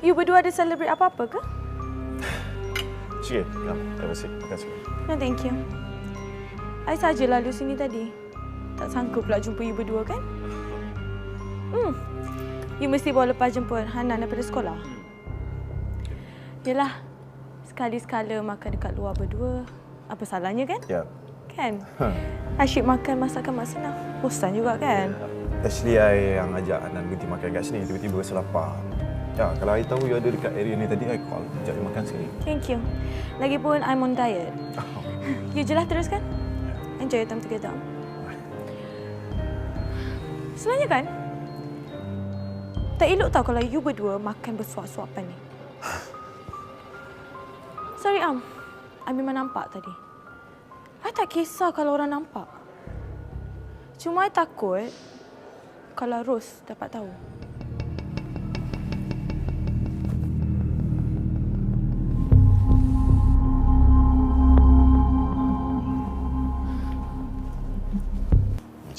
You berdua ada celebrate apa-apa ke? Sikit. Ya, terima kasih. Terima kasih. No, thank you. I saja lalu sini tadi. Tak sangka pula jumpa you berdua kan? Hmm. You mesti bawa lepas jemput Hanan daripada sekolah. Yelah, sekali-sekala makan dekat luar berdua. Apa salahnya kan? Ya. Kan? Asyik makan masakan Mak Senang. Bosan juga kan? Actually, I yang ajak Anan berhenti makan kat sini. Tiba-tiba rasa lapar. Ya, kalau I tahu you ada dekat area ni tadi, I call. Ajak you makan sekali. Thank you. Lagipun I'm on diet. You je lah teruskan. Enjoy your time together. Sebenarnya kan, tak elok tau kalau you berdua makan bersuap-suapan ni. Sorry, Am. I memang nampak tadi. I tak kisah kalau orang nampak. Cuma I takut kalau Rose dapat tahu.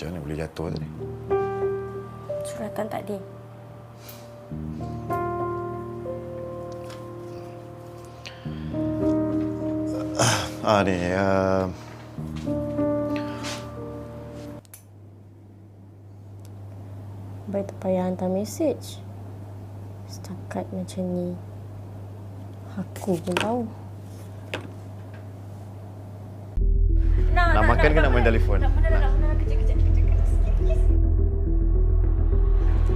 Macam mana boleh jatuh tadi? Suratan tadi. Ah, ni. Uh, Baik tak payah hantar mesej. Setakat macam ni. Aku pun tahu. nak makan ke nak main telefon? Nak, nak, nak.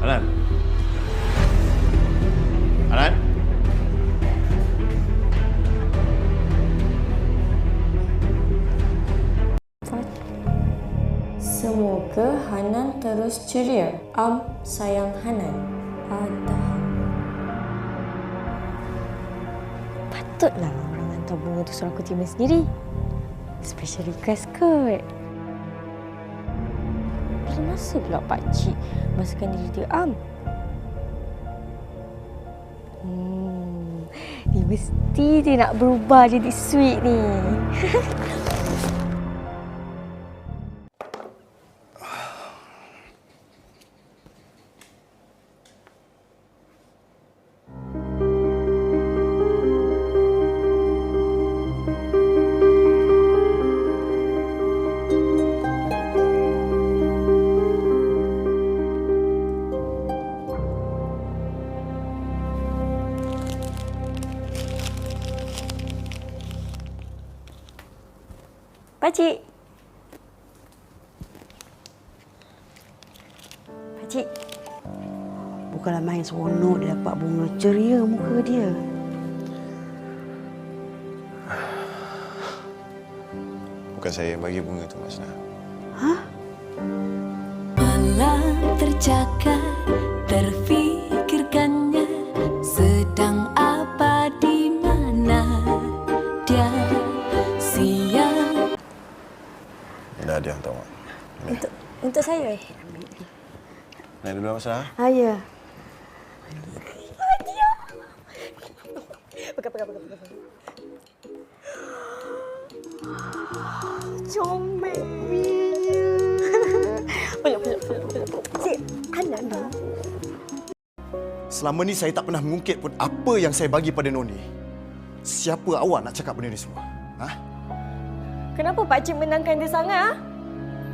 Anan? Anan? Semoga Hanan terus ceria. Am sayang Hanan. Adam. Patutlah orang hantar bunga tu suruh aku terima sendiri. Special request kot. Bila masa pula pakcik masukkan diri dia Am? Hmm, dia mesti dia nak berubah jadi sweet ni. Pakcik. Pakcik. Bukanlah main seronok dia dapat bunga ceria muka dia. Bukan saya yang bagi bunga tu, Mas Nah. Malam terjaga terfikirkannya Dah dia hantar, Mak. Untuk untuk saya. Naik dulu, Mas Nah. Ah, ya. Pegang, pegang, pegang, pegang. Comel punya. Peluk, peluk, peluk, peluk. Cik, anak ni. Selama ni saya tak pernah mengungkit pun apa yang saya bagi pada Noni. Siapa awak nak cakap benda ni semua? Kenapa pakcik menangkan dia sangat? ah?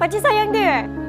Pakcik sayang dia. eh?